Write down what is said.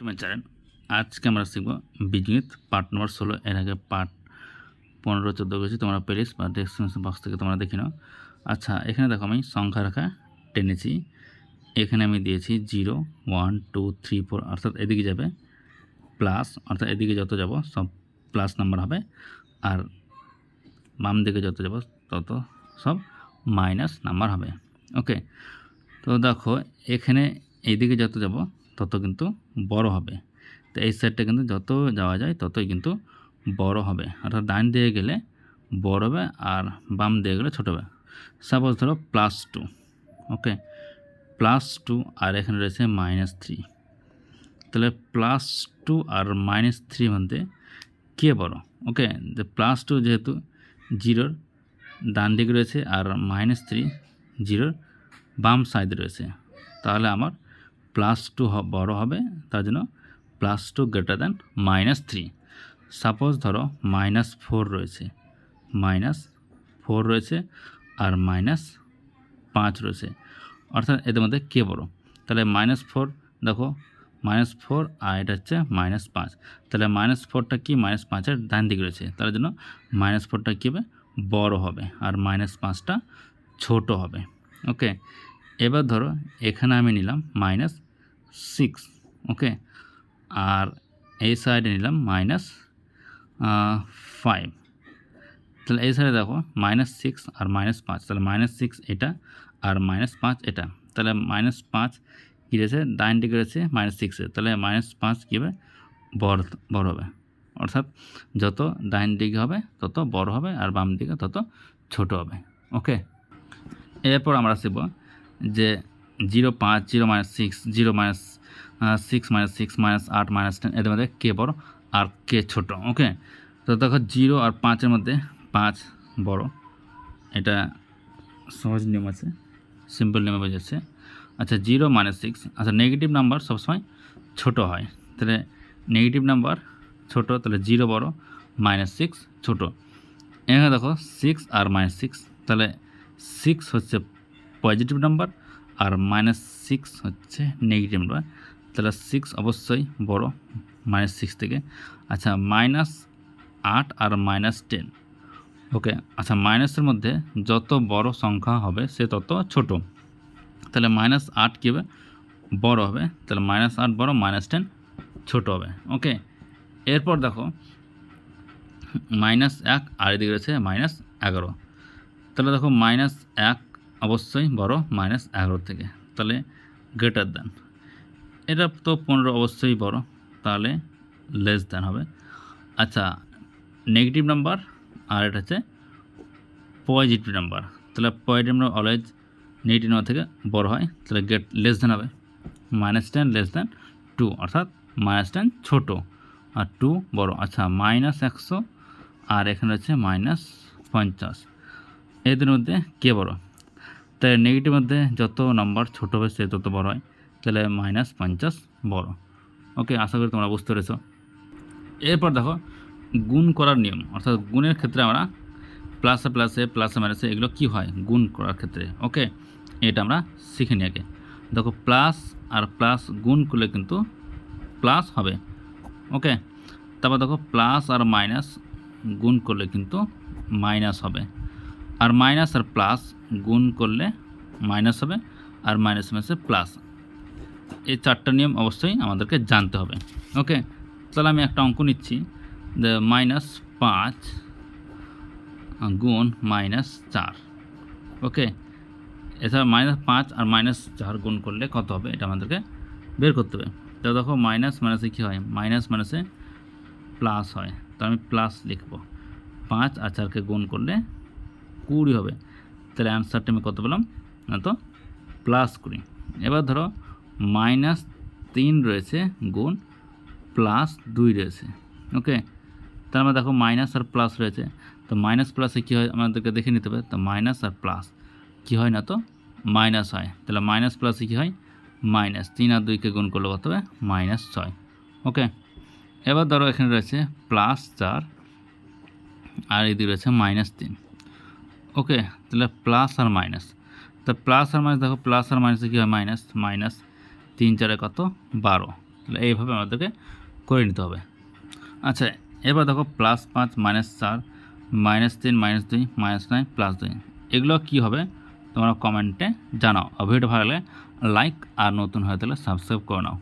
তুমি চ্যানেল আজকে আমরা শিখব বীজগণিত পার্ট নম্বর ষোলো। এর আগে পার্ট পনেরো, চোদ্দ গেছি তোমরা প্লেলিস্ট বা ডেসক্রিপশন বক্স থেকে তোমরা দেখে নাও। আচ্ছা এখানে দেখো আমি সংখ্যা রেখা টেনেছি। এখানে আমি দিয়েছি zero one two three four অর্থাৎ এদিকে যাবে প্লাস অর্থাৎ এদিকে যত যাব সব প্লাস নাম্বার হবে। আর বাম দিকে যত যাব তত সব মাইনাস নাম্বার হবে। ওকে তো দেখো, এখানে এইদিকে যত যাব তত কিন্তু বড় হবে। তো এই সাইডটা কিন্তু যত যাওয়া যায় ততই কিন্তু বড় হবে। অর্থাৎ ডান দিয়ে গেলে বড় হবে আর বাম দিয়ে গেলে ছোটো হবে। সাপোজ ধরো plus two okay plus two আর এখানে রয়েছে মাইনাস থ্রি তাহলে প্লাস টু আর মাইনাস থ্রি মধ্যে কে বড়? ওকে যে প্লাস টু যেহেতু জিরোর ডান দিকে রয়েছে আর মাইনাস থ্রি জিরোর বাম সাইডে রয়েছে। তাহলে আমার প্লাস টু বড় হবে, তার জন্য plus two greater than minus three suppose ধরো মাইনাস ফোর রয়েছে মাইনাস ফোর রয়েছে আর মাইনাস পাঁচ রয়েছে। অর্থাৎ এদের মধ্যে কে বড়? তাহলে মাইনাস ফোর দেখো মাইনাস ফোর আর এটা হচ্ছে মাইনাস পাঁচ। তাহলে মাইনাস ফোরটা কি? মাইনাস পাঁচের ডান দিকে রয়েছে তার জন্য মাইনাস ফোরটা কী হবে? বড় হবে আর মাইনাস পাঁচটা ছোট হবে। ওকে এবার ধরো এখানে আমি নিলাম মাইনাস সিক্স, ওকে? আর এই সাইডে নিলাম মাইনাস ফাইভ তাহলে এই সাইডে দেখো মাইনাস সিক্স আর মাইনাস পাঁচ। তাহলে মাইনাস সিক্স এটা আর মাইনাস পাঁচ এটা। তাহলে মাইনাস পাঁচ কী রয়েছে? ডাইন দিকে রয়েছে মাইনাস সিক্সে তাহলে মাইনাস পাঁচ কী হবে? বড় বড় হবে। অর্থাৎ যত ডাইন দিকে হবে, তত বড় হবে আর বাম দিকে তত ছোট হবে। ওকে? এরপর আমরা শিখব যে জিরো পাঁচ, zero minus six, zero minus six minus six minus আট মাইনাস টেন, এদের মধ্যে কে বড় আর কে ছোট, ওকে? তো দেখো জিরো আর পাঁচের মধ্যে পাঁচ বড়, এটা সহজ নিয়ম আছে, সিম্পল নিয়মে বোঝাচ্ছে। আচ্ছা জিরো মাইনাস সিক্স আচ্ছা নেগেটিভ নাম্বার সবসময় ছোট হয়, তাহলে নেগেটিভ নাম্বার ছোট, তাহলে জিরো বড়, মাইনাস সিক্স ছোটো। এখানে দেখো সিক্স আর মাইনাস সিক্স, তাহলে সিক্স হচ্ছে পজিটিভ নাম্বার আর মাইনাস সিক্স হচ্ছে নেগেটিভ নাম্বার তাহলে সিক্স অবশ্যই বড় মাইনাস সিক্স থেকে। আচ্ছা মাইনাস আট আর মাইনাস টেন ওকে আচ্ছা মাইনাসের মধ্যে যত বড় সংখ্যা হবে, সে তত ছোট। তাহলে মাইনাস আট কী হবে? বড় হবে। তাহলে মাইনাস আট বড় মাইনাস টেন ছোট হবে। ওকে এরপর দেখো মাইনাস এক আর এদিকে রয়েছে মাইনাস এগারো। তাহলে দেখো মাইনাস এক অবশ্যই বড় মাইনাস এগারো থেকে। তাহলে গ্রেটার দ্যান এটা তো পনেরো অবশ্যই বড়, তাহলে লেস দ্যান হবে। আচ্ছা নেগেটিভ নাম্বার আর এটা হচ্ছে পজিটিভ নাম্বার তাহলে positive number always negative number থেকে বড় হয়, তাহলে গেট লেস দ্যান হবে। Minus ten less than two অর্থাৎ মাইনাস টেন ছোটো আর টু বড়। আচ্ছা মাইনাস একশো আর এখানে হচ্ছে মাইনাস পঞ্চাশ। এদের মধ্যে কে বড়? তাই নেগেটিভ মধ্যে যত নাম্বার ছোটো হবে সে তত বড় হয়। তাহলে মাইনাস পঞ্চাশ বড়। ওকে আশা করি তোমরা বুঝতে পেরেছ। এরপর দেখো, গুণ করার নিয়ম। অর্থাৎ গুণের ক্ষেত্রে আমরা প্লাসে প্লাসে প্লাসে মাইনাসে এগুলো কী হয়? গুণ করার ক্ষেত্রে। ওকে এটা আমরা শিখে নিই আগে। দেখো প্লাস আর প্লাস গুণ করলে কিন্তু প্লাস হবে। ওকে তারপর দেখো প্লাস আর মাইনাস গুণ করলে কিন্তু মাইনাস হবে। আর মাইনাস আর প্লাস গুণ করলে মাইনাস হবে আর মাইনাস মাইনাসে প্লাস এই চারটা নিয়ম অবশ্যই আমাদেরকে জানতে হবে। ওকে তাহলে আমি একটা অঙ্ক নিচ্ছি। যে মাইনাস পাঁচ গুণ মাইনাস চার। ওকে এছাড়া মাইনাস পাঁচ আর মাইনাস চার গুণ করলে কত হবে? এটা আমাদেরকে বের করতে হবে। তো দেখো মাইনাস মাইনাসে কী হয়? মাইনাস মাইনাসে প্লাস হয়। তো আমি প্লাস লিখব। পাঁচ আর চারকে গুণ করলে কুড়ি হবে। তাহলে অ্যান্সারটা আমি কত পেলাম? না তো? প্লাস কুড়ি। এবার ধরো মাইনাস তিন রয়েছে গুণ প্লাস দুই রয়েছে। ওকে তার মানে দেখো মাইনাস আর প্লাস রয়েছে। তো মাইনাস প্লাসে কী হয়? আমাদেরকে দেখে নিতে হবে। তো মাইনাস আর প্লাস কী হয় না তো? মাইনাস হয়। তাহলে মাইনাস প্লাসে কী হয়? মাইনাস তিন আর দুইকে গুণ করলে কত হবে? মাইনাস ছয়। ওকে এবার ধরো এখানে রয়েছে প্লাস চার। আর এদিকে রয়েছে মাইনাস তিন। ওকে, তাহলে প্লাস আর মাইনাস তা প্লাস আর মাইনাস দেখো প্লাস আর মাইনাসে কী হয়? মাইনাস মাইনাস তিন চারে কত? বারো। তাহলে এইভাবে আমাদেরকে করে নিতে হবে। আচ্ছা এবার দেখো প্লাস পাঁচ মাইনাস চার মাইনাস তিন মাইনাস দুই মাইনাস নয় প্লাস দুই। এগুলো কী হবে? তোমরা কমেন্টে জানাও। ভিডিও ভালো লাগলে লাইক আর নতুন হয়ে থাকলে সাবস্ক্রাইব করে নাও।